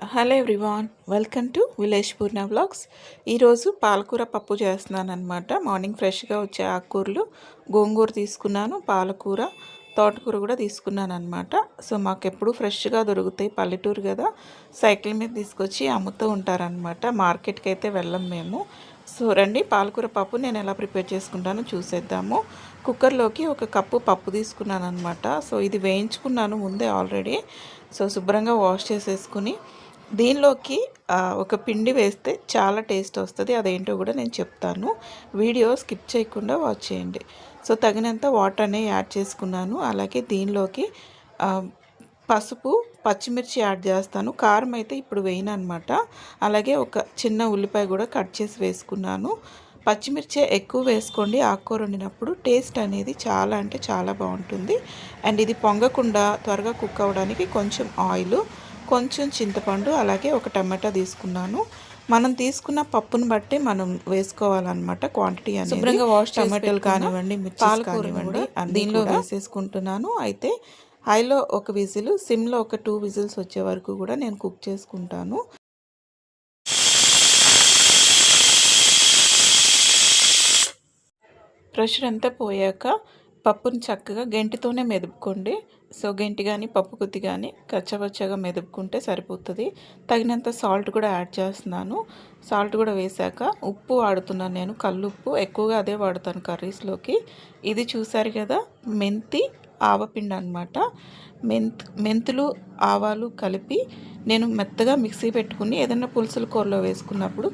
Hello everyone welcome to village Purna blogs ఈరోజు పాలకూర పప్పు చేస్తున్నాను అనమాట మార్నింగ్ ఫ్రెష్గా వచ్చే ఆకుకూరలు గోంగూర తీసుకున్నాను పాలకూర తోటకూర కూడా తీసుకున్నాను అనమాట సో మాకు ఎప్పుడు ఫ్రెష్గా దొరుకుతాయి పల్లెటూరు కదా. సైకిల్ మీద తీసుకొచ్చి అమ్ముతూ ఉంటారనమాట మార్కెట్కి అయితే వెళ్ళం మేము. సో రండి పాలకూర పప్పు నేను ఎలా ప్రిపేర్ చేసుకుంటానో చూసేద్దాము. కుక్కర్లోకి ఒక కప్పు పప్పు తీసుకున్నాను అనమాట సో ఇది వేయించుకున్నాను ముందే ఆల్రెడీ. సో శుభ్రంగా వాష్ చేసేసుకుని దీనిలోకి ఒక పిండి వేస్తే చాలా టేస్ట్ వస్తుంది. అదేంటో కూడా నేను చెప్తాను. వీడియో స్కిప్ చేయకుండా వాచ్ చేయండి. సో తగినంత వాటర్ అనే యాడ్ చేసుకున్నాను. అలాగే దీనిలోకి పసుపు పచ్చిమిర్చి యాడ్ చేస్తాను. కారం అయితే ఇప్పుడు వేయను అనమాట అలాగే ఒక చిన్న ఉల్లిపాయ కూడా కట్ చేసి వేసుకున్నాను. పచ్చిమిర్చి ఎక్కువ వేసుకోండి. ఆకుకూర వండినప్పుడు టేస్ట్ అనేది చాలా అంటే చాలా బాగుంటుంది. అండ్ ఇది పొంగకుండా త్వరగా కుక్ అవ్వడానికి కొంచెం ఆయిల్ కొంచెం చింతపండు అలాగే ఒక టమాటా తీసుకున్నాను. మనం తీసుకున్న పప్పును బట్టి మనం వేసుకోవాలన్నమాట క్వాంటిటీ అనేది. శుభ్రంగా వాష్ టమాటాలు కానివ్వండి పాలు కానివ్వండి దీనిలో వేసేసుకుంటున్నాను. అయితే హైలో ఒక విజిల్ సిమ్లో ఒక టూ విజిల్స్ వచ్చే వరకు కూడా నేను కుక్ చేసుకుంటాను. ప్రెషర్ అంతా పోయాక పప్పుని చక్కగా గెంటితోనే మెదుపుకోండి. సొగెంటి కానీ పప్పు కొద్ది కానీ కచ్చపచ్చగా మెదుపుకుంటే సరిపోతుంది. తగినంత సాల్ట్ కూడా యాడ్ చేస్తున్నాను. సాల్ట్ కూడా వేశాక ఉప్పు వాడుతున్నాను నేను కల్లుప్పు. ఎక్కువగా అదే వాడుతాను కర్రీస్లోకి. ఇది చూసారు కదా మెంతి ఆవపిండి అనమాట మెంత్ మెంతులు ఆవాలు కలిపి నేను మెత్తగా మిక్సీ పెట్టుకుని ఏదైనా పులుసుల కూరలో వేసుకున్నప్పుడు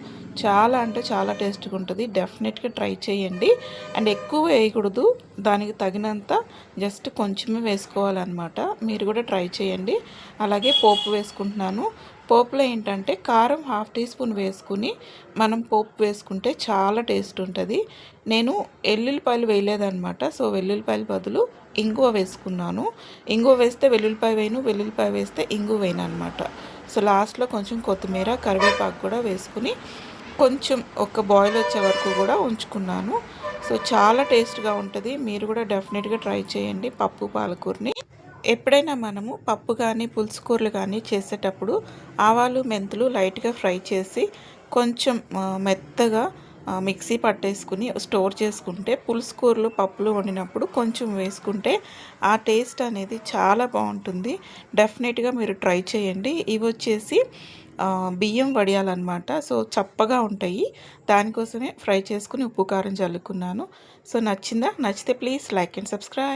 చాలా అంటే చాలా టేస్ట్గా ఉంటుంది. డెఫినెట్గా ట్రై చేయండి. అండ్ ఎక్కువ వేయకూడదు. దానికి తగినంత జస్ట్ కొంచెమే వేసుకోవాలన్నమాట. మీరు కూడా ట్రై చేయండి. అలాగే పోపు వేసుకుంటున్నాను. పోపులో ఏంటంటే కారం హాఫ్ టీ స్పూన్ వేసుకుని మనం పోపు వేసుకుంటే చాలా టేస్ట్ ఉంటుంది. నేను ఎల్లుల్లిపాయలు వేయలేదనమాట సో వెల్లుల్లిపాయల బదులు ఇంగువ వేసుకున్నాను. ఇంగువ వేస్తే వెల్లుల్లిపాయ వేయను వెల్లుల్లిపాయ వేస్తే ఇంగువ వేయను అనమాట సో లాస్ట్లో కొంచెం కొత్తిమీర కరివేపాకు కూడా వేసుకుని కొంచెం ఒక బాయిల్ వచ్చే వరకు కూడా ఉంచుకున్నాను. సో చాలా టేస్ట్గా ఉంటుంది. మీరు కూడా డెఫినెట్గా ట్రై చేయండి పప్పు పాలకూరని. ఎప్పుడైనా మనము పప్పు కానీ పులుసు కూరలు కానీ చేసేటప్పుడు ఆవాలు మెంతులు లైట్గా ఫ్రై చేసి కొంచెం మెత్తగా మిక్సీ పట్టేసుకుని స్టోర్ చేసుకుంటే పులుసు కూరలు పప్పులు వండినప్పుడు కొంచెం వేసుకుంటే ఆ టేస్ట్ అనేది చాలా బాగుంటుంది. డెఫినెట్గా మీరు ట్రై చేయండి. ఇవి వచ్చేసి బియ్యం వడియాలన్నమాట. సో చప్పగా ఉంటాయి. దానికోసమే ఫ్రై చేసుకుని ఉప్పు కారం చల్లుకున్నాను. సో నచ్చిందా? నచ్చితే ప్లీజ్ లైక్ అండ్ సబ్స్క్రైబ్.